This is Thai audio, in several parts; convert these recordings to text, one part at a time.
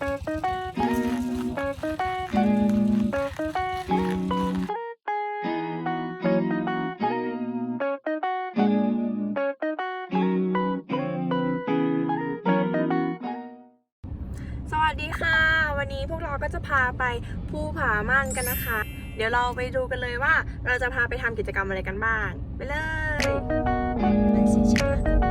สวัสดีค่ะ วันนี้พวกเราก็จะพาไปภูผาม่านกันนะคะ เดี๋ยวเราไปดูกันเลยว่าเราจะพาไปทำกิจกรรมอะไรกันบ้าง ไปเลย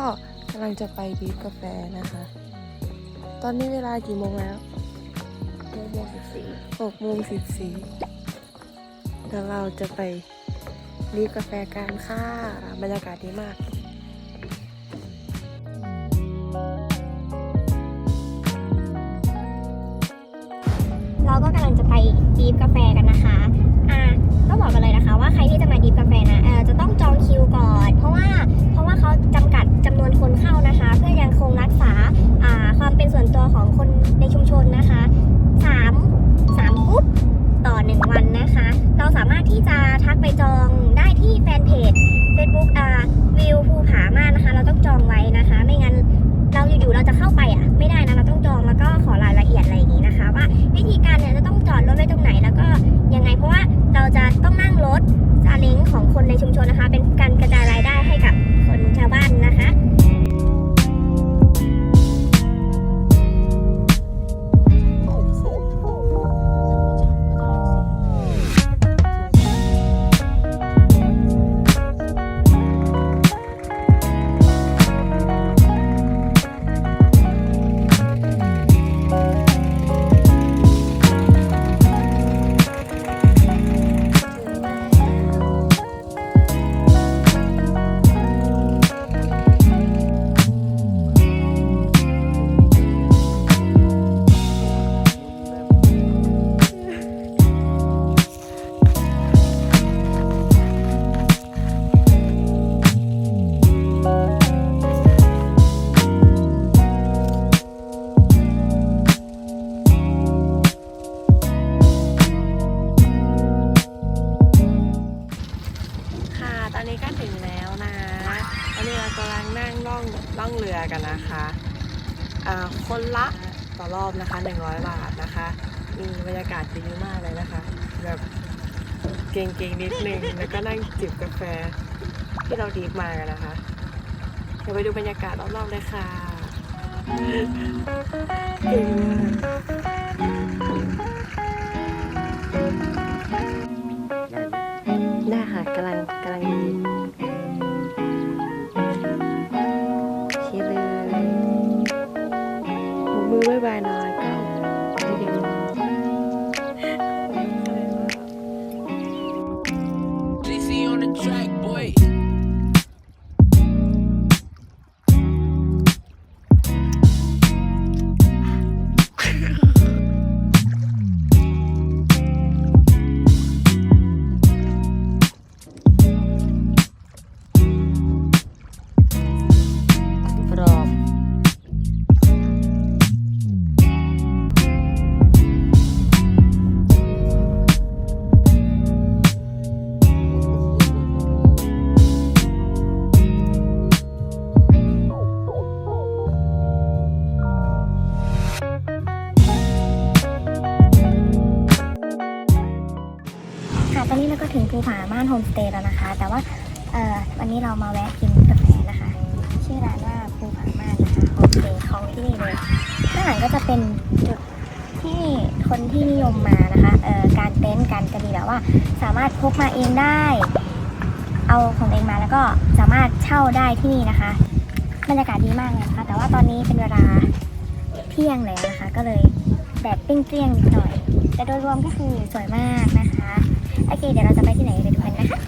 ก็กำลังจะไปดริฟกาแฟนะคะ ตอนนี้เวลากี่โมงแล้วโมโมสิบสี่หกโมงสิบสี่แล้วเราจะไปดริฟกาแฟกันค่ะ บรรยากาศดีมากึ่งวันนะคะ เราสามารถที่จะทักไปจองได้ที่แฟนเพจ Facebook วิวภูผาม่านะคะ เราต้องจองไว้นะคะ ไม่งั้นเราอยู่ๆเราจะเข้าไปอะไม่ องล่องเรือกันนะคะอ่าคนละต่อรอบนะคะ 100 บาทนะคะ มีบรรยากาศดีมากเลยนะคะ แบบเก่งๆนิดนึง แล้วก็นั่งจิบกาแฟที่เราดีมากันนะคะ เดี๋ยวไปดูบรรยากาศรอบๆเลยค่ะเก่งมากได้ค่ะกำลังกำลังดี กมื ถึงภูผาม่านโฮมสเตย์แล้วนะคะ แต่ว่าวันนี้เรามาแวะกินกาแฟนะคะ ชื่อร้านว่าภูผาม่านนะคะโฮมสเตย์ของที่นี่เลยข้างหลังก็จะเป็นจุดที่คนที่นิยมมานะคะการเต็นท์การกระดีแบบว่า สามารถพกมาเองได้ เอาของเองมาแล้วก็สามารถเช่าได้ที่นี่นะคะบรรยากาศดีมากเลยนะคะแต่ว่าตอนนี้เป็นเวลาเที่ยงแล้วนะคะ ก็เลยแดดเปรี้ยงๆหน่อย แต่โดยรวมก็คือสวยมากนะคะ โอเค เดี๋ยวเราจะไปที่ไหนไปดูกันนะคะ